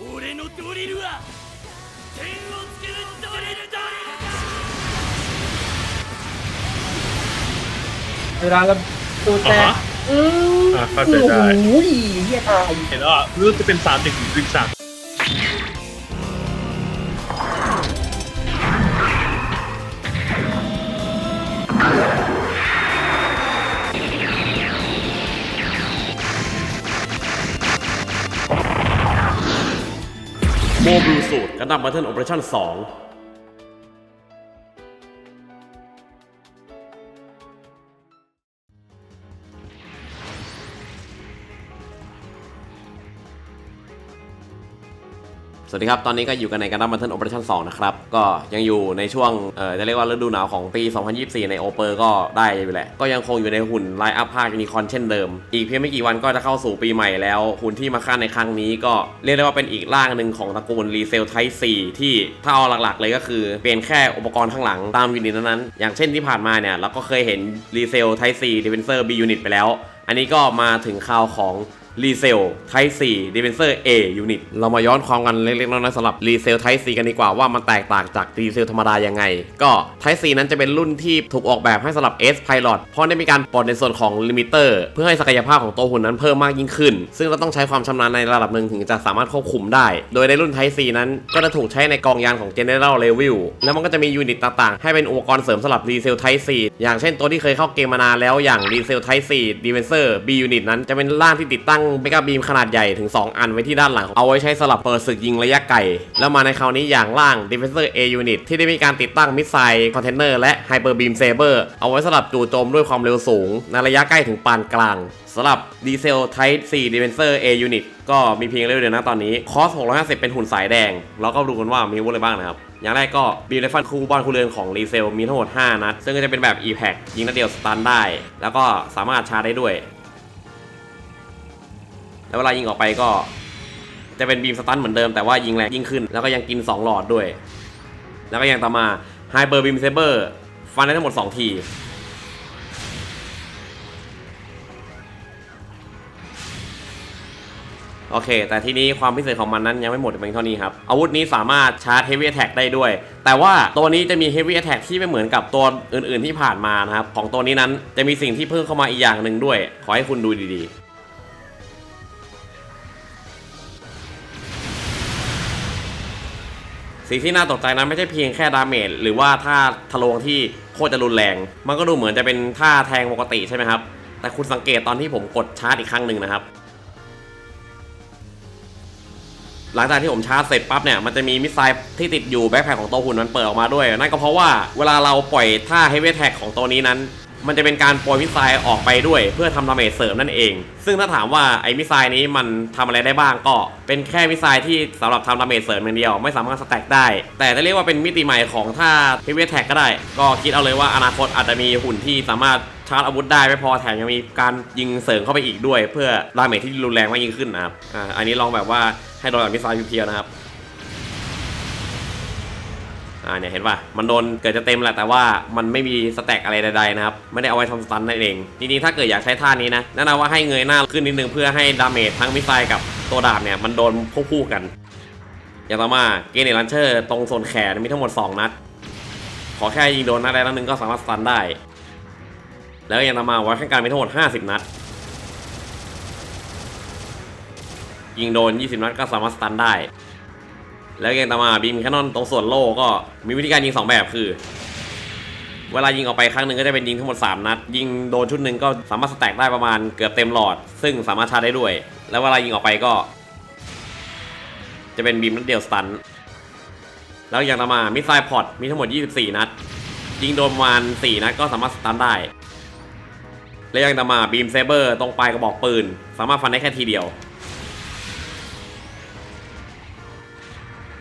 俺のドリルは点をつけるドリルだ เวลาเราตูแตก อ่าฮะ อือ อ่าเข้าใจได้ โอ้ยเฮียตาย เห็นแล้วอ่ะรู้จะเป็นสามหนึ่งหนึ่งสาม โมบิลสูตรกันดับบัตเทิลโอเปอเรชั่น2 สวัสดีครับ ตอนนี้ก็อยู่กันในการดับบัตเทิลโอเปอเรชั่น2นะครับ ก็ยังอยู่ในช่วง เอ่อ จะเรียกว่าฤดูหนาวของปี 2024 ในโอเปอร์ก็ได้อยู่แหละ ก็ยังคงอยู่ในหุ่นไลอัพภาคยูนิคอนเช่นเดิม อีกเพียงไม่กี่วันก็จะเข้าสู่ปีใหม่แล้ว หุ่นที่มาค่าในครั้งนี้ก็เรียกได้ว่าเป็นอีกร่างหนึ่งของตระกูลรีเซลไท4ที่ถ้าเอาหลักๆ เลยก็คือเปลี่ยนแค่อุปกรณ์ข้างหลังตามยูนิตนั้นๆ อย่างเช่นที่ผ่านมาเนี่ยเราก็เคยเห็นรีเซลไท4 Defensor B Unit ไปแล้ว อันนี้ก็มาถึงข่าวของรีเซลไท4 d e f e n s o r A Unit เรามาย้อนความกันเล็กๆน้อยๆสำหรับรีเซลไท4กันดีกว่าว่ามันแตกต่างจากรีเซลธรรมดายังไง ก็ไท4นั้นจะเป็นรุ่นที่ถูกออกแบบให้สำหรับ S Pilot เพราะได้มีการปลดในส่วนของลิมิเตอร์เพื่อให้ศักยภาพของตัวหุ่นนั้นเพิ่มมากยิ่งขึ้น ซึ่งเราต้องใช้ความชำนาญในระดับหนึ่งถึงจะสามารถควบคุมได้ โดยในรุ่นไท4นั้นก็จะถูกใช้ในกองยานของ General Level แล้วมันก็จะมียูนิตต่างๆ ให้เป็นอุปกรณ์เสริมสำหรับรีเซลไท4อย่างเช่นตัวที่เคยเข้าเกมมานานแล้วอย่างรีเซลไท4 Defensor B Unit นั้นจะเป็นร่างที่ติดตั้งเมกะบีมขนาดใหญ่ถึง 2 อันไว้ที่ด้านหลัง เอาไว้ใช้สลับเปิดศึกยิงระยะไกล แล้วมาในคราวนี้อย่างล่าง Defensor A Unit ที่ได้มีการติดตั้งมิสไซล์คอนเทนเนอร์และไฮเปอร์บีมเซเบอร์เอาไว้สลับจู่โจมด้วยความเร็วสูง ในระยะใกล้ถึงปานกลางสำหรับดีเซล Type 4 Defensor A Unit ก็มีเพียงเร็วเดียวนะตอนนี้ คอส 650 เป็นหุ่นสายแดงเราก็ดูกันว่ามีวุธอะไรบ้างนะครับ อย่างแรกก็บีมไรฟันคูบอลคูเรือนของรีเซลมีทั้งหมด 5 นัด ซึ่งก็จะเป็นแบบ e p a c ยิงนัดเดียวสตันได้ แล้วก็สามารถชาร์จได้ด้วย แล้วเวลายิงออกไปก็ จะเป็นบีมสตันเหมือนเดิมแต่ว่ายิงแรงยิ่งขึ้น แล้วก็ยังกิน 2 หลอดด้วย แล้วก็ยังต่อมาไฮเปอร์บีมเซเบอร์ฟันได้ทั้งหมด 2 ที โอเค แต่ทีนี้ความพิเศษของมันนั้นยังไม่หมดเพียงเท่านี้ครับ อาวุธนี้สามารถชาร์จ Heavy Attack ได้ด้วย แต่ว่าตัวนี้จะมี Heavy Attack ที่ไม่เหมือนกับตัวอื่นๆที่ผ่านมานะครับ ของตัวนี้นั้นจะมีสิ่งที่เพิ่มเข้ามาอีกอย่างหนึ่งด้วย ขอให้คุณดูดีๆ สิ่งที่น่าตกใจนั้นไม่ใช่เพียงแค่ดาเมจหรือว่าท่าทะลวงที่โคตรจะรุนแรง มันก็ดูเหมือนจะเป็นท่าแทงปกติใช่ไหมครับ แต่คุณสังเกตตอนที่ผมกดชาร์จอีกครั้งหนึ่งนะครับ หลังจากที่ผมชาร์จเสร็จปั๊บเนี่ยมันจะมีมิสไซล์ที่ติดอยู่แบ็คแพคของตัวหุ่นมันเปิดออกมาด้วย นั่นก็เพราะว่าเวลาเราปล่อยท่าเฮฟวี่แท็กของตัวนี้นั้น มันจะเป็นการปล่อยมิสไซล์ออกไปด้วย เพื่อทำดาเมจเสริมนั่นเอง ซึ่งถ้าถามว่าไอ้มิสไซล์นี้มันทำอะไรได้บ้างก็ เป็นแค่มิสไซล์ที่สำหรับทำดาเมจเสริมอย่างเดียว ไม่สามารถสแต็กได้ แต่จะเรียกว่าเป็นมิติใหม่ของท่าเฮฟวี่แท็กก็ได้ ก็คิดเอาเลยว่าอนาคตอาจจะมีหุ่นที่สามารถชาร์จอาวุธได้ไม่พอแถมยังมีการยิงเสริมเข้าไปอีกด้วย เพื่อดาเมจที่รุนแรงมากยิ่งขึ้นนะครับอ่าอันนี้ลองแบบว่าให้โดนแบบมิสไซล์เพียวๆนะครับ อ่าเนี่ยเห็นป่ะ มันโดนเกิดจะเต็มแหละแต่ว่ามันไม่มีสแต็กอะไรใดๆนะครับ ไม่ได้เอาไว้ทำสตันนั่นเองทีนี้ถ้าเกิดอยากใช้ท่านี้นะแนะนำว่าให้เงยหน้าขึ้นนิดนึงเพื่อให้ดาเมจทั้งมิสไซล์กับตัวดาบเนี่ยมันโดนควบคู่กัน อย่างต่อมาเกเนลันเชอร์ตรงส่วนแขนมีทั้งหมด 2 นัด ขอแค่ยิงโดนนัดใดนัดหนึ่งก็สามารถสตันได้ แล้วยังนำมาไว้ข้างกลางมีทั้งหมด 50 นัด ยิงโดน 20 นัดก็สามารถสตันได้ แล้วยังตามมาบีมแคนนอนตรงส่วนโล่ก็มีวิธีการยิง 2 แบบคือ เวลายิงออกไปครั้งหนึ่งก็จะเป็นยิงทั้งหมด 3 นัด ยิงโดนชุดหนึ่งก็สามารถสแต็กได้ประมาณเกือบเต็มหลอด ซึ่งสามารถชาร์จได้ด้วย แล้วเวลายิงออกไปก็ จะเป็นบีมนัดเดียวสตันแล้วอย่างต่อมามิสไซล์พอตมีทั้งหมด 24 นัด ยิงโดนประมาณ 4 นัดก็สามารถสตันได้และยังต่อมาบีมเซเบอร์ตรงปลายกระบอกปืน สามารถฟันได้แค่ทีเดียว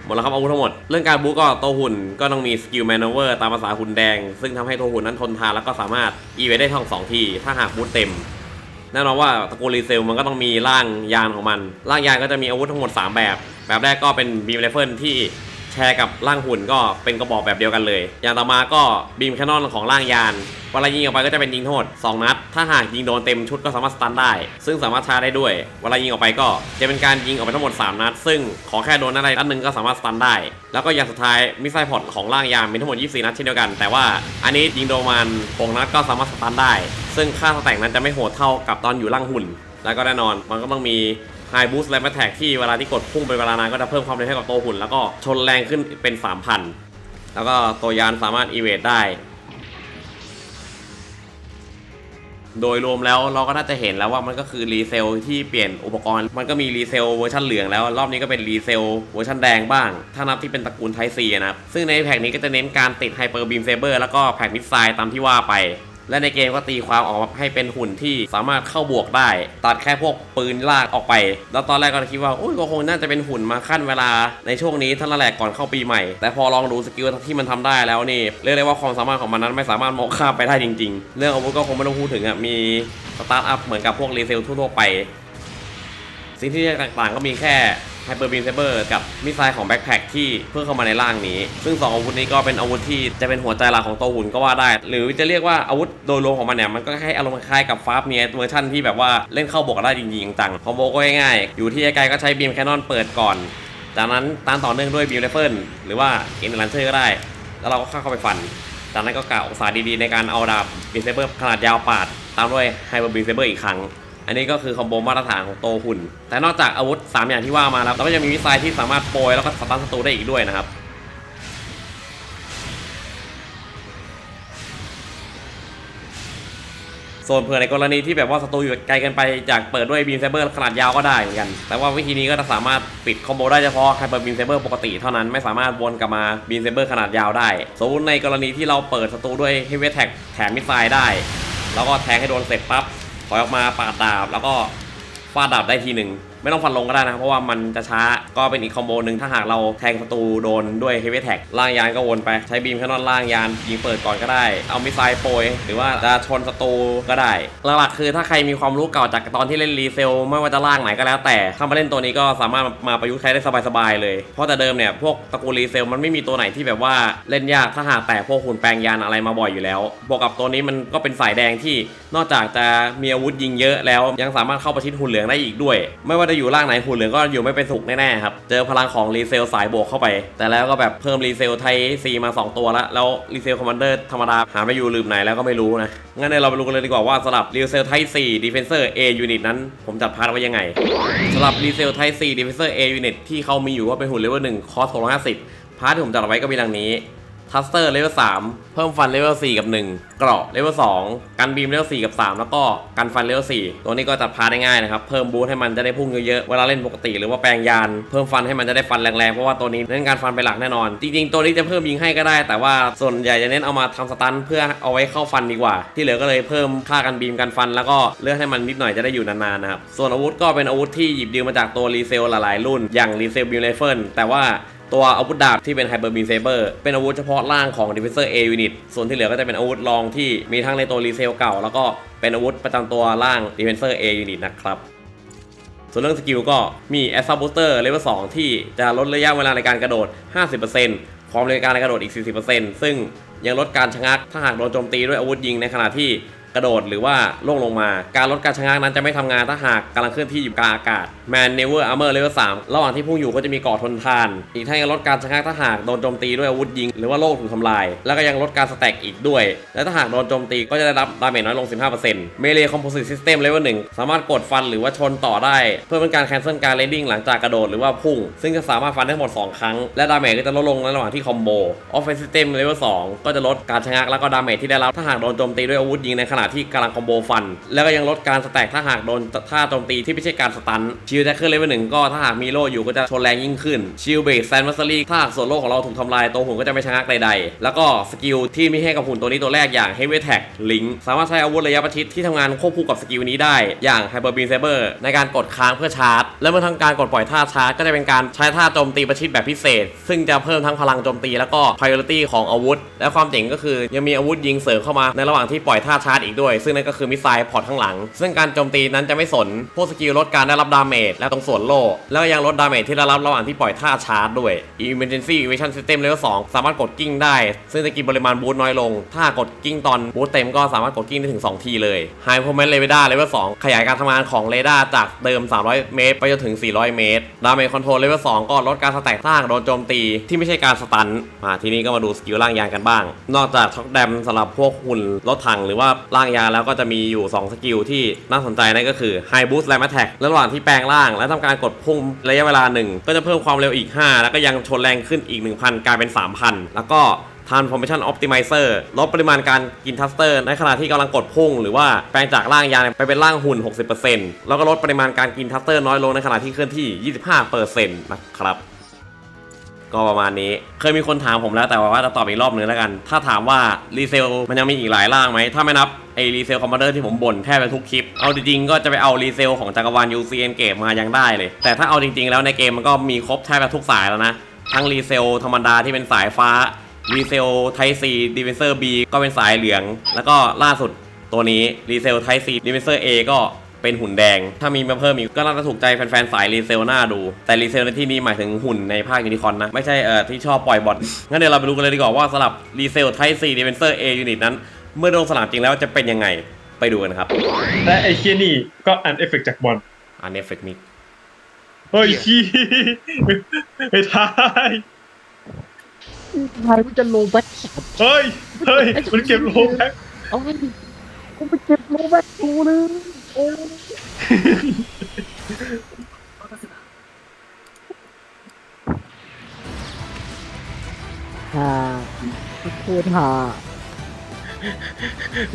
มดแล้วครับอาวุธทั้งหมด เรื่องการบู๊ก็ตัวหุ่นก็ต้องมีสกิลแมนเวอร์ตามภาษาหุ่นแดง ซึ่งทำให้ตัวหุ่นนั้นทนทานแล้วก็สามารถอีเวได้ทั้งสองที ถ้าหากบู๊เต็มแน่นอนว่าตระกูลรีเซลมันก็ต้องมีร่างยานของมัน ร่างยานก็จะมีอาวุธทั้งหมด 3 แบบ แบบแรกก็เป็นบีมไรเฟิลที่ ใช้ชร์กับร่างหุ่นก็เป็นกระบอกแบบเดียวกันเลย อย่างต่อมาก็บีมแคนนอนของร่างยานเวลายิงออกไปก็จะเป็นยิงโทษ 2 นัด ถ้าหากยิงโดนเต็มชุดก็สามารถสตันได้ ซึ่งสามารถชาร์จได้ด้วย เวลายิงออกไปก็จะเป็นการยิงออกไปทั้งหมด 3 นัด ซึ่งขอแค่โดนนัดใดนัดหนึ่งก็สามารถสตันได้ แล้วก็อย่างสุดท้ายมิสไซล์พอร์ตของร่างยานมีทั้งหมด 24 นัดเช่นเดียวกัน แต่ว่าอันนี้ยิงโดนมัน6นัดก็สามารถสตันได้ ซึ่งค่าสแต็กนั้นจะไม่โหดเท่ากับตอนอยู่ร่างหุ่น แล้วก็แน่นอนมันก็ต้องมี High Boost และ Attack ที่เวลาที่กดพุ่งเป็นเวลานานก็จะเพิ่มความเร็วให้กับตัวหุ่น แล้วก็ชนแรงขึ้นเป็น 3,000 แล้วก็ตัวยานสามารถอีเวทได้ โดยรวมแล้วเราก็น่าจะเห็นแล้วว่ามันก็คือรีเซลที่เปลี่ยนอุปกรณ์ มันก็มีรีเซลเวอร์ชันเหลืองแล้ว รอบนี้ก็เป็นรีเซลเวอร์ชันแดงบ้าง ถ้านับที่เป็นตระกูลไทซีนะครับซึ่งในแพ็กนี้ก็จะเน้นการติดไฮเปอร์บีมเซเบอร์แล้วก็แพ็กมิสไซล์ตามที่ว่าไป และในเกมก็ตีความออกมาให้เป็นหุ่นที่สามารถเข้าบวกได้ ตัดแค่พวกปืนลากออกไป แล้วตอนแรกก็คิดว่าโอ้ยก็คงน่าจะเป็นหุ่นมาขั้นเวลาในช่วงนี้ท่านั้นแหละก่อนเข้าปีใหม่ แต่พอลองดูสกิลที่มันทำได้แล้วนี่เรียกได้ว่าความสามารถของมันนั้นไม่สามารถมองข้ามไปได้จริง ๆ เรื่องอาวุธก็คงไม่ต้องพูดถึงอะมีสตาร์ทอัพเหมือนกับพวกรีเซลทั่วๆไปสิ่งที่แตกต่างก็มีแค่ ฮเปอร์บีมเซเบอร์กับมิสไซล์ของแบ็คแพคที่เพิ่มเข้ามาในร่างนี้ ซึ่ง 2 อาวุธนี้ก็เป็นอาวุธที่จะเป็นหัวใจหลักของตัวหุ่นก็ว่าได้ หรือจะเรียกว่าอาวุธโดยรวมของมันเนี่ยมันก็คล้อารมณ์คล้ายกับฟาร์เมียเวอร์ชันที่แบบว่าเล่นเข้าบวกได้จริงๆจังคอมโบก็ง่ายๆอยู่ที่ไกลก็ใช้บีมแคนนอนเปิดก่อน จากนั้นตามต่อเนื่องด้วยบีมไรเฟิลหรือว่าเอ็นลันเชอร์ก็ได้ แล้วเราก็เข้าไปฟัน จากนั้นก็กะองศาดีๆในการเอาดาบบีมเซเบอร์ขนาดยาวปาด ตามด้วยไฮเปอร์บีมเซเบอร์อีกครั้ง อันนี้ก็คือคอมโบมาตรฐานของโตหุ่น แต่นอกจากอาวุธ 3 อย่างที่ว่ามาแล้วเราก็จะมีมิสไซล์ที่สามารถโปรยแล้วก็สตันศัตรูได้อีกด้วยนะครับส่วนเผื่อในกรณีที่แบบว่าศัตรูอยู่ไกลกันไปจากเปิดด้วยบีมเซเบอร์ขนาดยาวก็ได้เหมือนกัน แต่ว่าวิธีนี้ก็จะสามารถปิดคอมโบได้เฉพาะไฮเปอร์บีมเซเบอร์ปกติเท่านั้นไม่สามารถวนกลับมาบีมเซเบอร์ขนาดยาวได้สมมติในกรณีที่เราเปิดศัตรูด้วยเฮฟวี่แท็กแถมมิสไซล์ได้ แล้วก็แทงให้โดนเสร็จปั๊บ ถอยออกมาปาดดาบแล้วก็ฟาดดาบได้ทีหนึ่ง ไม่ต้องฟันลงก็ได้นะ เพราะว่ามันจะช้าก็เป็นอีกคอมโบหนึ่งถ้าหากเราแทงศัตรูโดนด้วยเฮฟวี่แท็กล่างยานก็วนไปใช้บีมแคนนอนล่างยานยิงเปิดก่อนก็ได้ เอามิไซล์โปรยหรือว่าจะชนศัตรูก็ได้หลักๆคือถ้าใครมีความรู้เก่าจากตอนที่เล่นรีเซลไม่ว่าจะล่างไหนก็แล้ว แต่ถ้ามาเล่นตัวนี้ก็สามารถมาประยุกต์ใช้ได้สบายๆเลย เพราะแต่เดิมเนี่ยพวกตระกูลรีเซลมันไม่มีตัวไหนที่แบบว่าเล่นยากถ้าหากแต่พวกหุ่นแปลงยานอะไรมาบ่อยอยู่แล้ว บวกกับตัวนี้มันก็เป็นสายแดงที่นอกจากจะมีอาวุธยิงเยอะแล้วยังสามารถเข้าประชิดหุ่นเหลืองได้อีกด้วย ไม่ว่าจะอยู่ล่างไหนหุ่นเหลืองก็อยู่ไม่เป็นสุขแน่ๆครับ เจอพลังของรีเซลสายบวกเข้าไป แต่แล้วก็แบบเพิ่มรีเซลไทซีมา 2 ตัวแล้วแล้วรีเซลคอมมานเดอร์ธรรมดาหาไม่อยู่ลืมไหนแล้วก็ไม่รู้นะ งั้นเดี๋ยเราไปดูกันเลยดีกว่าว่าสำหรับรีเซลไทซีดีเฟนเซอร์ A Unit นั้นผมจัดพาร์ทไว้ยังไงสำหรับรีเซลไทซีดีเฟนเซอร์ A Unit ที่เขามีอยู่ว่าเป็นหุ่นเลเวล1คอส650พาร์ทที่ผมจัดไว้ก็มีดังนี้ ทัสเตอร์เลเวล3เพิ่มฟันเลเวล4กับ1เกราะเลเวล2กันบีมเลเวล4กับ3แล้วก็กันฟันเลเวล4ตัวนี้ก็จัดพาร์ได้ง่ายนะครับ เพิ่มบูทให้มันจะได้พุ่งเยอะๆ เวลาเล่นปกติหรือว่าแปลงยาน เพิ่มฟันให้มันจะได้ฟันแรงๆ เพราะว่าตัวนี้เน้นการฟันเป็นหลักแน่นอน จริงๆ ตัวนี้จะเพิ่มยิงให้ก็ได้ แต่ว่าส่วนใหญ่จะเน้นเอามาทำสตันเพื่อเอาไว้เข้าฟันดีกว่า ที่เหลือก็เลยเพิ่มค่ากันบีมกันฟัน แล้วก็เลือกให้มันนิดหน่อยจะได้อยู่นานๆนะครับส่วนอาวุธก็เป็นอาวุธที่หยิบยืมมาจากตัวรีเซลหลายๆรุ่นอย่างรีเซลบิลเลเฟิลแต่ว่า ตัวอาวุธดาบที่เป็นไฮเปอร์บีนเซเบอร์เป็นอาวุธเฉพาะร่างของ Defensor A Unit ส่วนที่เหลือก็จะเป็นอาวุธรองที่มีทั้งในตัวรีเซลเก่า แล้วก็เป็นอาวุธประจำตัวร่าง Defensor A Unit นะครับส่วนเรื่องสกิลก็มี a s s a b o o s t e r Level 2ที่จะลดระยะเวลาในการกระโดด 50%ความเร็วในการกระโดดอีก 40%ซึ่งยังลดการชะงักถ้าหากโดนโจมตีด้วยอาวุธยิงในขณะที่ กระโดดหรือว่าล่วงลงมา การลดการชะงักนั้นจะไม่ทำงานถ้าหากกำลังเคลื่อนที่อยู่กลางอากาศ Man Never Armor Level 3ระหว่างที่พุ่งอยู่ก็จะมีเกาะทนทาน อีกทั้งยังลดการชะงักถ้าหากโดนโจมตีด้วยอาวุธยิง หรือว่าโล่ถูกทำลาย แล้วก็ยังลดการสแต็กอีกด้วย และถ้าหากโดนโจมตีก็จะได้รับดาเมจน้อยลง 15% Melee Composite System Level 1สามารถกดฟันหรือว่าชนต่อได้ เพื่อเป็นการแคนเซิลการเลดดิ้งหลังจากกระโดดหรือว่าพุ่ง ซึ่งจะสามารถฟันได้หมด 2 ครั้ง และดาเมจก็จะลดลงในระหว่างที่คอมโบ Offense System Level 2ก็จะลดการชะงักแล้วก็ดาเมจที่ได้รับถ้าหากโดนโจมตีด้วยอาวุธยิงในขณะที่กำลังคอมโบฟัน แล้วก็ยังลดการสแต็กถ้าหากโดนท่าโจมตีที่ไม่ใช่การสตันชิลแจ็คเกอร์เลเวลหนึ่งก็ถ้าหากมีโล่อยู่ก็จะชนแรงยิ่งขึ้นชิลเบรกแซนมัสซารีถ้าหากส่วนโล่ของเราถูกทำลายตัวหุ่นก็จะไม่ชะงักใดๆ แล้วก็สกิลที่มีให้กับหุ่นตัวนี้ตัวแรกอย่าง Heavy Attack Link สามารถใช้อาวุธระยะประชิดที่ทำงานควบคู่กับสกิลนี้ได้ อย่าง Hyper Beam Saber ในการกดค้างเพื่อชาร์จ และเมื่อทำการกดปล่อยท่าชาร์จก็จะเป็นการใช้ท่าโจมตีประชิดแบบพิเศษ ซึ่งจะเพิ่มทั้งพลังโจมตีแล้วก็ priority ของอาวุธ และความเจ๋งก็คือยังมีอาวุธยิงเสริมเข้ามาในระหว่างที่ปล่อยท่าชาร์จอีกด้วย ซึ่งนั่นก็คือมิสไซล์พอร์ตข้างหลัง ซึ่งการโจมตีนั้นจะไม่สนพวกสกิลลดการได้รับดาเมจและตรงส่วนโล่แล้วยังลดดาเมจที่ได้รับระหว่างที่ปล่อยท่าชาร์จด้วย Emergency Evasion System Level 2สามารถกดกิ้งได้ ซึ่งจะกินปริมาณบูทน้อยลง ถ้ากดกิ้งตอนบูทเต็มก็สามารถกดกิ้งได้ถึง 2 ทีเลย High Performance Radar Level 2ขยายการทำงานของเรดาร์จากเดิม 300 เมตร ไปจนถึง 400 เมตร Damage Control Level 2ก็ลดการสแต็กซากโดนโจมตีที่ไม่ใช่การสตันมาทีนี้ก็มาดูสกิลล่างยางกันบ้าง นอกจากช็อคแดมสำหรับพวกหุ่นรถถังหรือว่าล่างยาแล้วก็จะมีอยู่ 2 สกิลที่น่าสนใจนั่นก็คือ High Boost Ram Attack ระหว่างที่แปลงร่าง และทำการกดพุ่งระยะเวลา 1 ก็จะเพิ่มความเร็วอีก 5 แล้วก็ยังชนแรงขึ้นอีก 1,000 กลายเป็น 3,000 แล้วก็ Transformation Optimizer ลดปริมาณการกินทัสเตอร์ ในขณะที่กำลังกดพุ่ง หรือว่าแปลงจากร่างยาไปเป็นร่างหุ่น 60%แล้วก็ลดปริมาณการกินทัสเตอร์น้อยลงในขณะที่เคลื่อนที่ 25%นะครับ ก็ประมาณนี้ เคยมีคนถามผมแล้วแต่ว่าจะตอบอีกรอบนึงแล้วกัน ถ้าถามว่ารีเซลมันยังมีอีกหลายร่างไหม ถ้าไม่นับไอรีเซลคอมมานเดอร์ที่ผมบ่นแทบจะทุกคลิป เอาจริงๆก็จะไปเอารีเซลของจักรวาล UCN เกมมายังได้เลย แต่ถ้าเอาจริงๆ แล้วในเกมมันก็มีครบแทบจะทุกสายแล้วนะ ทั้งรีเซลธรรมดาที่เป็นสายฟ้า รีเซลไทซีดีเวนเซอร์ B ก็เป็นสายเหลือง แล้วก็ล่าสุดตัวนี้รีเซลไทซีดีเวนเซอร์ A ก็ เป็นหุ่นแดง ถ้ามีมาเพิ่มอีกก็น่าจะถูกใจแฟนๆ สายรีเซลหน้าดู แต่รีเซลในที่นี้หมายถึงหุ่นในภาคยูนิคอนนะ ไม่ใช่เอ่อที่ชอบปล่อยบอทงั้นเดี๋ยวเราไปดูกันเลยดีกว่าว่าสำหรับรีเซลไทซีดีเวนเซอร์ A ยูนิตนั้น เมื่อลงสนามจริงแล้วจะเป็นยังไงไปดูกันครับและไอ้เคียนี่ก็อันเอฟเฟกจากบอลอันนี้เฟกมิกเฮ้ยขี้ไม่ทายทายกูจะโลแบ็คสามเฮ้ยเฮ้ยมันเก็บโลแบ็คเอาไงดิกูไปเก็บโลแบ็คกูเลยโอ้ ฮ่าโคตรฮ่า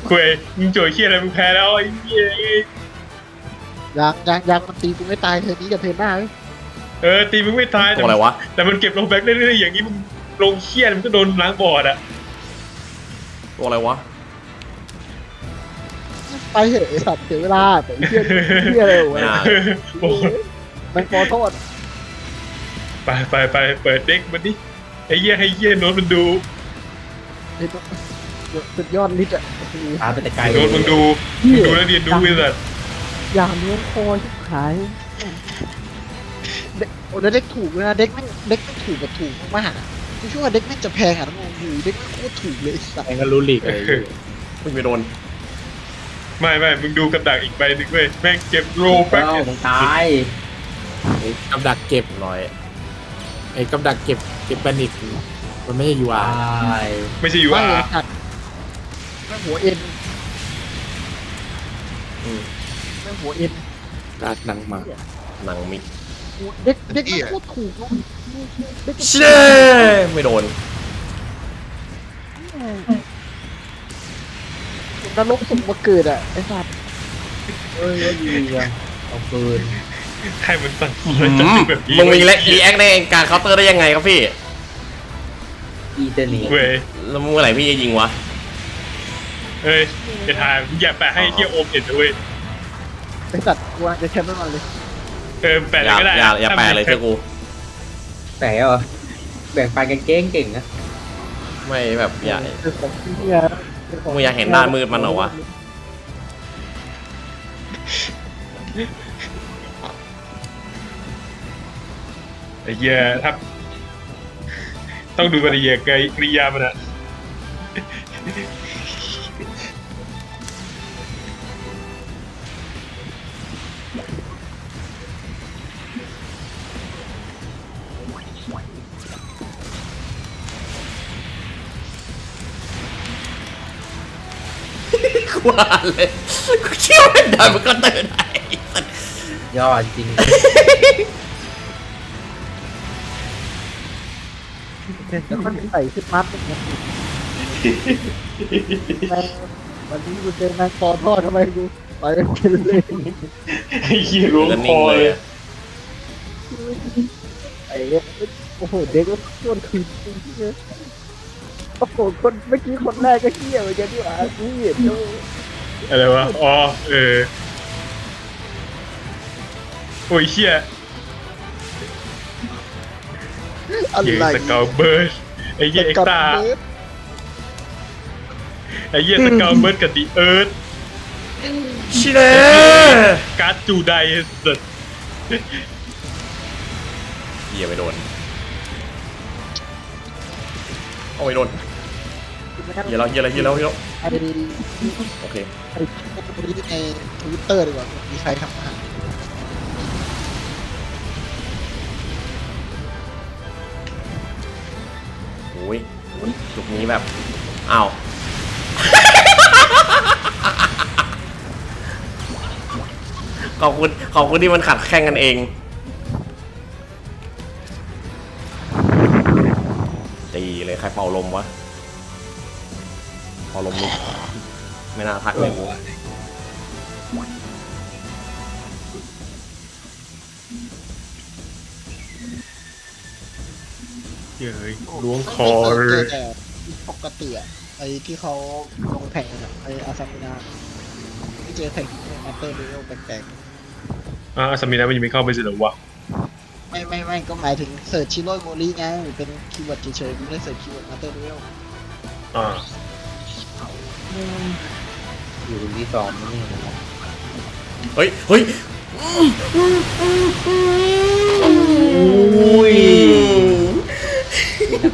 คุยมึงโจยเคียอะไรมึงแพ้แล้วไอ้เหี้ยยังยังยังมันตีกูไม่ตายเธอนี้กับเธอหน้าเว้ยเออตีมึงไม่ตายตัวอะไรวะ แต่มันเก็บโลแบ็คเรื่อยๆอย่างนี้มึงลงเคียมันก็โดนล้างบอร์ดอะตัวอะไรวะ ไปเถอะไอสัตว์เสียเวลาแต่ไอ้เหี้ยเหี้ยอะไรวะไม่น่าโอ้โหไม่ขอโทษไปไปไปเปิดเด็กมันดิไอ้เหี้ยให้เหี้ยโน้ตมันดูไอ้ตัวสุดยอดลิตรอะโอ้โหตามไปแต่ไกลโน้ตมึงดูมึงดูแล้วเรียนรู้ไอ้สัสอย่าเนื้อคอชิบหายเด็กโอ้แล้วเด็กถูกเลยนะเด็กแม่งเด็กแม่งถูกกับถูกมากอะกูคิดว่าเด็กแม่งจะแพงอะน้องอยู่เด็กแม่งโคตรถูกเลยไอ้สัตว์แองก็รู้ลีกเลยไม่ไปโดน ไม่ไม่มึงดูกับดักอีกใบหนึ่งเว้ยแม่งเก็บโลแบ็คเอ้ามึงตายไอ้กับดักเก็บร้อยไอ้กับดักเก็บเก็บแบนิตมันไม่ใช่ยูอาร์ไม่ใช่ยูไม่อาเลยร์สัตว์แม่งหัวเอ็นอืม แม่งหัวเอ็นดักดังมาหนังมิกหัวเด็กเด็กแม่งโคตรถูกเนอะเด็กเช่ไม่โดน นรกส่งมาเกิดอะไอ้สัตว์เอ้ยดีอะเอาปืนใครมันสั่งสอนจังแบบนี้มึงมีรีแอคในการเคาน์เตอร์ได้ยังไงครับพี่ อีเตเลียเว้ยแล้วเมื่อไหร่พี่จะยิงวะเอ้ยไอ้ทายมึงอย่าแปะให้เหี้ยโอมเห็นนะเว้ยไอ้สัตว์กูจะแชมป์ไม่มันเลยเออแปะอเลยย่าก็ได้อย่าอย่าแปลเลยเชื่อกู แต่เหรอแบ่งปันกันเก่งเก่งนะไม่แบบอย่าเป็นของที่เนี่ย มึงอยากเห็นด้านมืดมันเหรอวะ ไอ้เหี้ยถ้าต้องดูปฏิกิริยากริยามันอะ กูอ่านเลยกูเชื่อไม่ได้มันก็เตือนได้ยอดจริงแล้วมันใส่ชุดมัดอย่างเงี้ยแม่งวันนี้กูเจอนางคอทอดทำไมกูไปไม่เป็นเลยไอ้เหี้ยล้วงเตือนคนิ่งอเลเลยยไอ้เนี่ยโอ้โหเด็กก็ชวนคืนจริง โอ้โหคนเมื่อกี้คนแรกก็เขี้ยวเหมือนกันดีกว่ากูเห็นดูอะไรวะ อ๋อ เออ โอ้ยเชี่ยอะเหี้ยไรสเกลเบิร์ดไอ้เหี้ยเอ็กซ์ตร้าเบิร์ดไอ้เหี้ยสเกลเบิร์ดกับดีเอิร์ธชิเล่การ์ดจูไดสุดเหี้ยไม่โดน อ้ยโดนเหี้ยแล้วเหี้ยแล้วเหี้ยแล้วเหี้ยแล้วไอ้โอเคไอ้พวกนี้ในทวิตเตอร์ดีกว่า มีใครทำอาหารโอ้ยจุกนี้แบบอ้าวขอบคุณขอบคุณที่มันขัดแข่งกันเอง เลยใครเป่าลมวะเป่าลมนี่ไม่น่าทักเลยกูเฮ้ยล้วงคอไม่เลเคยเจอยแต่ปกติอะไอ้ที่เขาลงแข่งกันอะไอ้อาซามินาไม่เจอแข่งมาสเตอร์ดูโอแปลกอ่าสมินะมันยังไม่เข้าไปสิเหรอวะๆ ไม่ไม่ไม่ก็หมายถึงเสิร์ชชิโร่โมลีไงเป็นคีย์เวิร์ดเฉยๆไม่ได้เสิร์ชคีย์เวิร์ดมาสเตอร์ดูโออ่าอยู่ที่สองนี่เฮ้ยเฮ้ยอุ้ย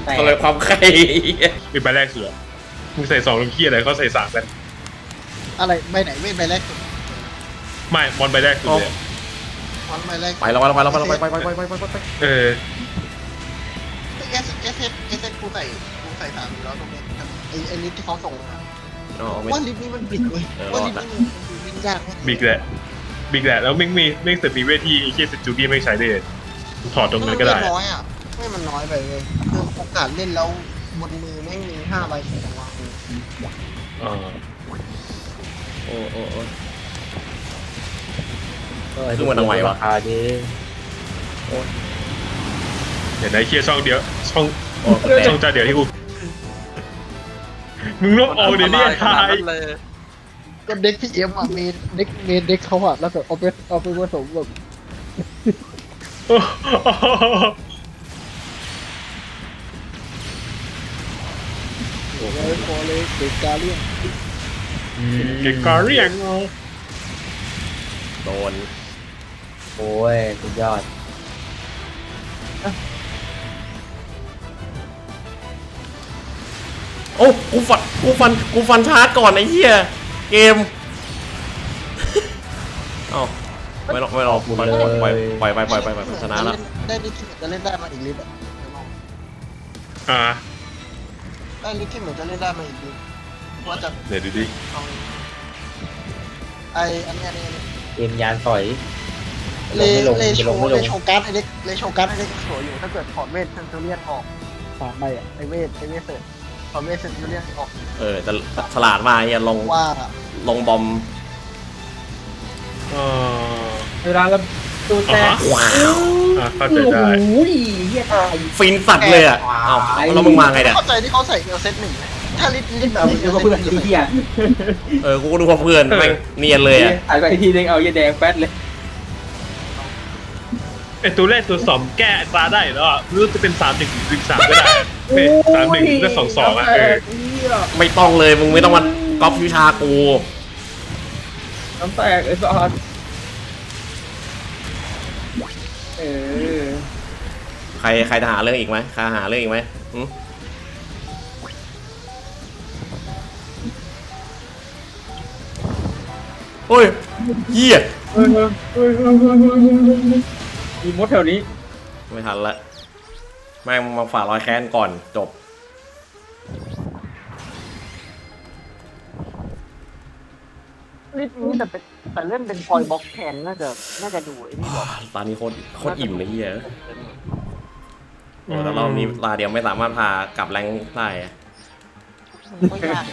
แตอะไรกความใครเป็นใบแรกสุดอะมึงใส่สองลงขี้อะไรเขาใส่สามกันอะไรใบไหนเว้ยใบแรกสุดไม่บอลใบแรกสุดเลยอะ วันใบแรกไปแล้วไปแล้วไปแล้วไปแล้วไปไปไปไปไปไปเออเอสเอสเอสเอสกูใส่กูใส่สามอยู่แล้วตรงนี้ไอ้ไอ้ลิสต์ที่เขาส่งมาอ๋อไม่ว่าลิฟต์นี้มันบิดเว้ยเออว่าว่าลิฟต์นี้มันวิ่งยากมากบิ๊กแหละบิ๊กแหละแล้วแม่งมีแม่งเสร็จมีเวทีไอ้เคียสจูดี้ไม่งใช้ได้เลยถอดตรงนั้นก็ได้ม่น้อยอะไม่มันน้อยไปเลยคือโอกาสเล่นแล้วบนมือไม่งมีห้าใบของวางอ่าโอ้โอ้ โอ้ราคาดีเดี๋ยวนะไอ้เคียช่องเดียว ช่องโอ้แต่ช่องเจ้าเดียวที่กู มึงลบเอาเดี๋ยวนี้ทายก็เด็กพี่เอ็มอะเมนเด็กเมนเด็กเขาอะแล้วแบบเอาไปเอาไปผสมแบบโอ้ยพอเลยเด็กกาเลียนเก่งการเรียงโดน โอ้ยสุดยอดโอ้กูฟันกูฟันกูฟันชาร์จก่อนไอ้เหี้ยเกม เอ้าไม่หรอกไม่หรอกปล่อยปล่อยปล่อยไปปล่อยไปปล่อยไปชนะแล้วได้ลิสที่เหมือนจะเล่นได้มาอีกลิสอะอ่าได้ลิสที่เหมือนจะเล่นได้มาอีกลิสว่าจะเดี๋ยวดูดิเอาไออันเนี้ยอันเนี้ยเกมยานต่อย เลไม่ลงเลไม่โชลงไม่ลเลงโชการ์ดไอเล็กเลโชการ์ดไอเล็กสวยอยู่ถ้าเกิดถอดเวทเซนเทเรียนออกสามใบอะไอเวทไอเวทเสร็จถอดเวทเซนเทเรียนออกเออจะฉลาดมาเหี้ยลงว่าลงบอมเออเวลาเราตูแตกว้าวอ่าเข้าใจได้ โอ้ยเฮียตาย ฟินสัตว์เลยอะเอ้าแล้วมึงมาไงเนี่ยเข้าใจที่เขาใส่เอลเซตหนึ่งนะถ้าลิทลิทแบบเดี๋ยวก็เพื่อนดีเฮียเออกูก็ดูว่าเพื่อนแม่งเนียนเลยอะถ่ายไปทีนึงเอาเยาแดงแป๊ดเลย ไอตัวแรกตัวสองแก้อัตราได้แล้วอะไม่รู้จะเป็นสามหนึ่งหรือสามก็ได้เป็นสามหนึ่งก็สองสองอะเออไม่ต้องเลยมึงไม่ต้องมาก๊อปวิชากูน้ำแตกไอ้สัสเออใครใครจะหาเรื่องอีกไหมใครหาเรื่องอีกไหมหึโอ้ยเหี้ยเฮ้ยเฮ้ยเฮ้ยเฮ้ยเฮ้ยเฮ้ย มีมดแถวนี้ ไม่ทันละแม่งมาฝ่ารอยแค้นก่อนจบ ลิทนี้แต่เป็นแต่เล่นเป็นพอยบ็อกแทนน่าจะน่าจะดูไอ้นี่บอกตอนนี้โคตรโคตรอิ่มเลยเฮียโอ้แต่รอบนี้ลาเดียวไม่สามารถพากลับแรงได้อะไม่ยาก